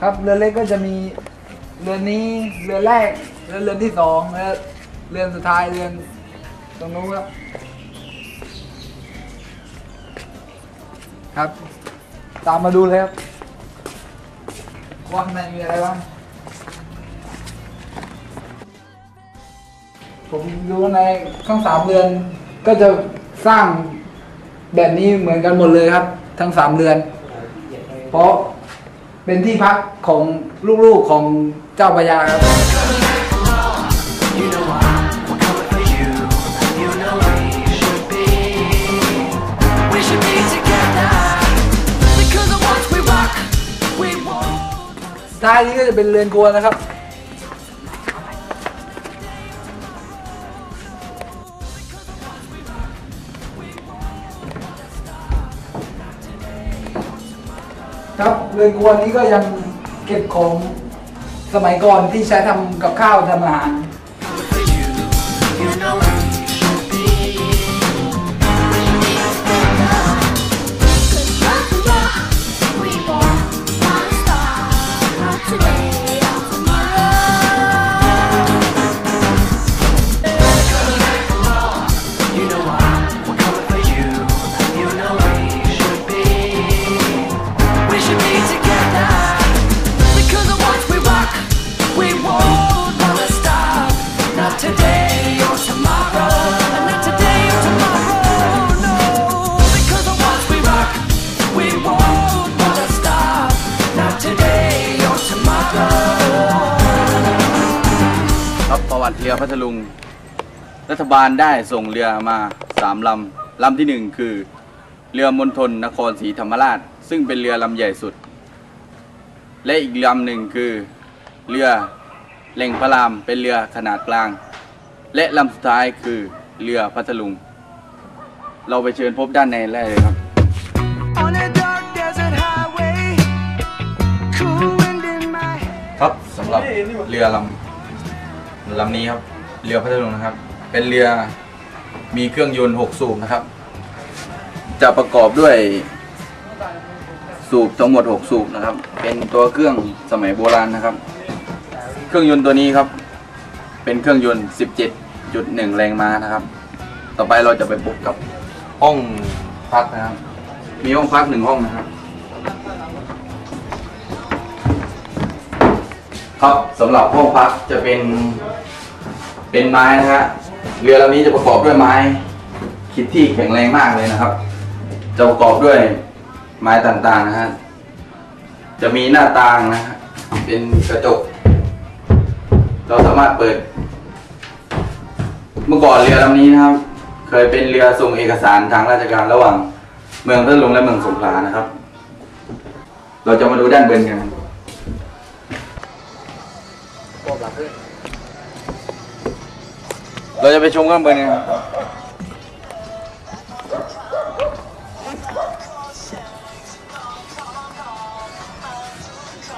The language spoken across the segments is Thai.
ครับเรือเล็กก็จะมีเรือนนี้เรือนแรกแล้วเรือนที่สองแล้วเรือนสุดท้ายเรือนตรงนู้นครับครับ ตามมาดูเลยครับว่าข้างในมีอะไรบ้างผมดูในทั้งสามเรือนก็จะสร้างแบบนี้เหมือนกันหมดเลยครับ ทั้งสามเรือน เพราะ เป็นที่พักของลูกๆของเจ้าพระยาครับ You know I'm coming for you. You know we should be. We should be together. Because once we rock, we won't. ท้ายนี้ก็จะเป็นเรือนครัวนะครับ เรือนครัวนี้ก็ยังเก็บของสมัยก่อนที่ใช้ทำกับข้าวทำอาหาร ครับประวัติเรือพัทลุง รัฐบาลได้ส่งเรือมาสามลำลำที่หนึ่งคือ เรือมณฑลนครศรีธรรมราช ซึ่งเป็นเรือลำใหญ่สุด และอีกลำหนึ่งคือ เรือเล่งพระรามเป็นเรือขนาดกลาง และลำสุดท้ายคือเรือพัทลุง เราไปเชิญพบด้านในได้เลยครับ On a dark desert highway, cool wind in my hair. ครับสำหรับเรือลำ ลำนี้ครับเรือพัทลุงนะครับ เป็นเรือมีเครื่องยนต์ 6 สูบนะครับ จะประกอบด้วยสูบทั้งหมด 6 สูบนะครับ เป็นตัวเครื่องสมัยโบราณนะครับ เครื่องยนต์ตัวนี้ครับ เป็นเครื่องยนต์ 17.1 แรงม้านะครับ ต่อไปเราจะไปพบกับห้องพักนะครับ มีห้องพักหนึ่งห้องนะครับ ครับสำหรับห้องพักจะเป็น เป็นไม้นะฮะเรือลำนี้จะประกอบด้วยไม้คิดที่แข็งแรงมากเลยนะครับ จะประกอบด้วยไม้ต่างๆนะฮะจะมีหน้าต่างนะฮะเป็นกระจก เราสามารถเปิด เมื่อก่อนเรือลำนี้นะครับ เคยเป็นเรือส่งเอกสารทางราชการระหว่าง เมืองพัทลุงและเมืองสงขลานะครับ เราจะมาดูด้านบนกัน เราจะไปชมข้างบนกันครับ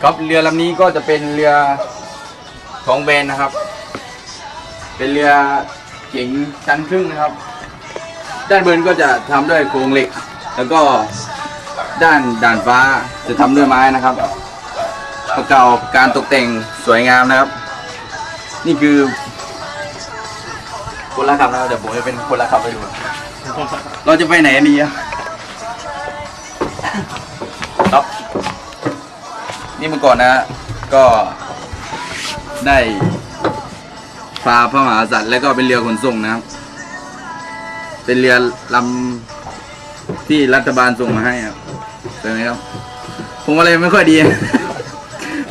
ครับเรือลำนี้ก็จะเป็นเรือของแบรนด์นะครับ เป็นเรือเก๋งชั้นครึ่งนะครับ ด้านบนก็จะทำด้วยโครงเหล็ก แล้วก็ด้านด่านฟ้าจะทำด้วยไม้นะครับ ประกอบการตกแต่งสวยงามนะครับ นี่คือ คนละคำนะเดี๋ยวผมจะเป็นคนละคำไปดู เราจะไปไหนดีอะครับนี่เมื่อก่อนนะ ก็ได้พาพระมหากษัตริย์และก็เป็นเรือขนส่งนะครับ เป็นเรือลำที่รัฐบาลส่งมาให้ครับเป็นไหมครับ ผมอะไรไม่ค่อยดี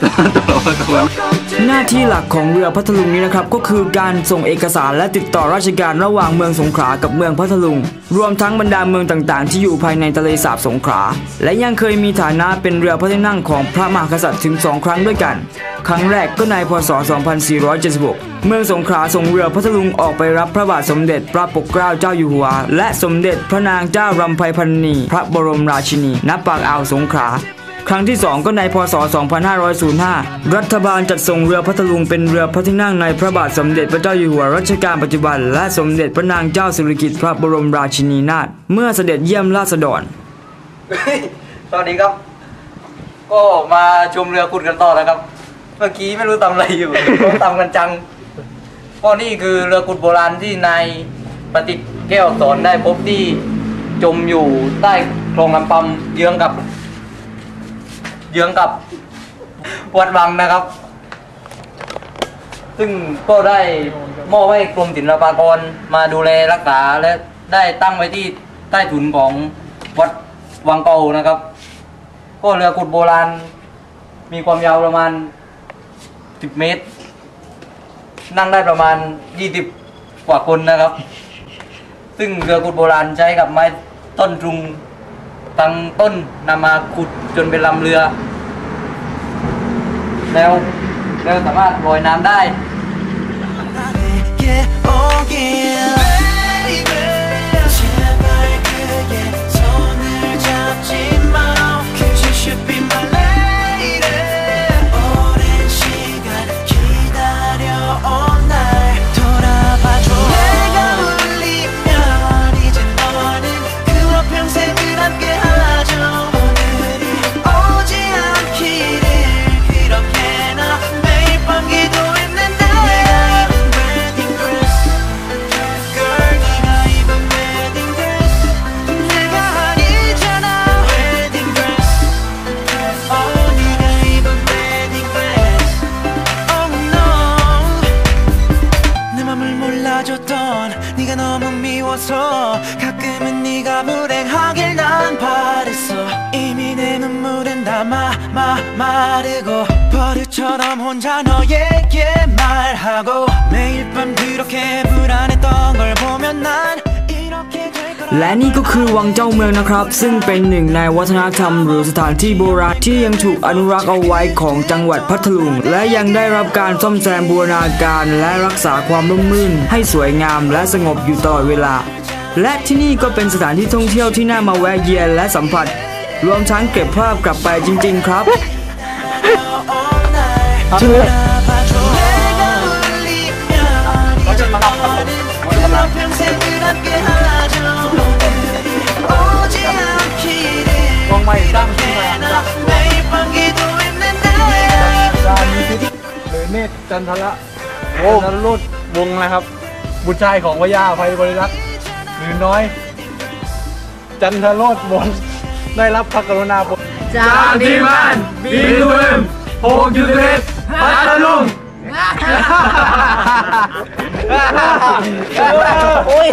ต่อมาต่อมา หน้าที่หลักของเรือพัทลุงนี้นะครับก็คือการส่งเอกสารและติดต่อราชการระหว่างเมืองสงขลากับเมืองพัทลุง รวมทั้งบรรดาเมืองต่างๆ ที่อยู่ภายในทะเลสาบสงขลาและยังเคยมีฐานะเป็นเรือพระที่นั่งของพระมหากษัตริย์ถึงสองครั้งด้วยกัน ครั้งแรกก็ในพศ 2476 เมืองสงขลาส่งเรือพัทลุงออกไปรับพระบาทสมเด็จพระปกเกล้าเจ้าอยู่หัว และสมเด็จพระนางเจ้ารำไพพรรณีพระบรมราชินีณปากอ่าวสงขลา ครั้งที่ 2 ก็ในพศ 2505 รัฐบาลจัดส่งเรือพัทลุงเป็นเรือพระที่นั่งในพระบาทสมเด็จพระเจ้าอยู่หัวรัชกาลปัจจุบัน และสมเด็จพระนางเจ้าสิริกิติ์พระบรมราชินีนาถเมื่อเสด็จเยี่ยมราษฎรสวัสดีครับ ก็มาชมเรือขุดกันต่อแล้วครับ เมื่อกี้ไม่รู้ทำอะไรอยู่เขาทำกันจังก็นี่คือเรือขุดโบราณที่นายประติแก้วสอนได้พบที่จมอยู่ใต้คลองลำปำเยื้องกับ เยื้องกับวัดวังนะครับ ซึ่งก็ได้มอบให้กรมศิลปากรมาดูแลรักษาและได้ตั้งไว้ที่ใต้ถุนของวัดวังเก่านะครับ ก็เรือขุดโบราณ มีความยาวประมาณ 10 เมตร นั่งได้ประมาณ 20 กว่าคนนะครับ ซึ่งเรือขุดโบราณใช้กับไม้ต้นทุง ตั้งต้นนำมาขุดจนเป็นลำเรือ แล้วแล้วสามารถลอยน้ำได้ 네가 너무 미워서 가끔은 네가 불행하길 난 바랬어. 이미 내 눈물은 다 마, 마, 마르고 버릇처럼 혼자 너에게 말하고 매일 밤 그렇게 불안했던 걸 보면 난 และนี่ก็คือวังเจ้าเมืองนะครับ ซึ่งเป็นหนึ่งในวัฒนธรรมหรือสถานที่โบราณที่ยังถูกอนุรักษ์เอาไว้ของจังหวัดพัทลุง และยังได้รับการซ่อมแซมบูรณาการและรักษาความร่มรื่นให้สวยงามและสงบอยู่ตลอดเวลา และที่นี่ก็เป็นสถานที่ท่องเที่ยวที่น่ามาแวะเยียนและสัมผัส รวมทั้งเก็บภาพกลับไปจริง ๆ ครับ ทันละโอ้รุดวงนะครับ บุตรชายของพญาภัยบริรักษ์หรือน้อย จันทโรดวงได้รับพระกรุณาบทจากดีมันบีดูเอ็มหกจุดเอ็ดพัทลุงโอ้ย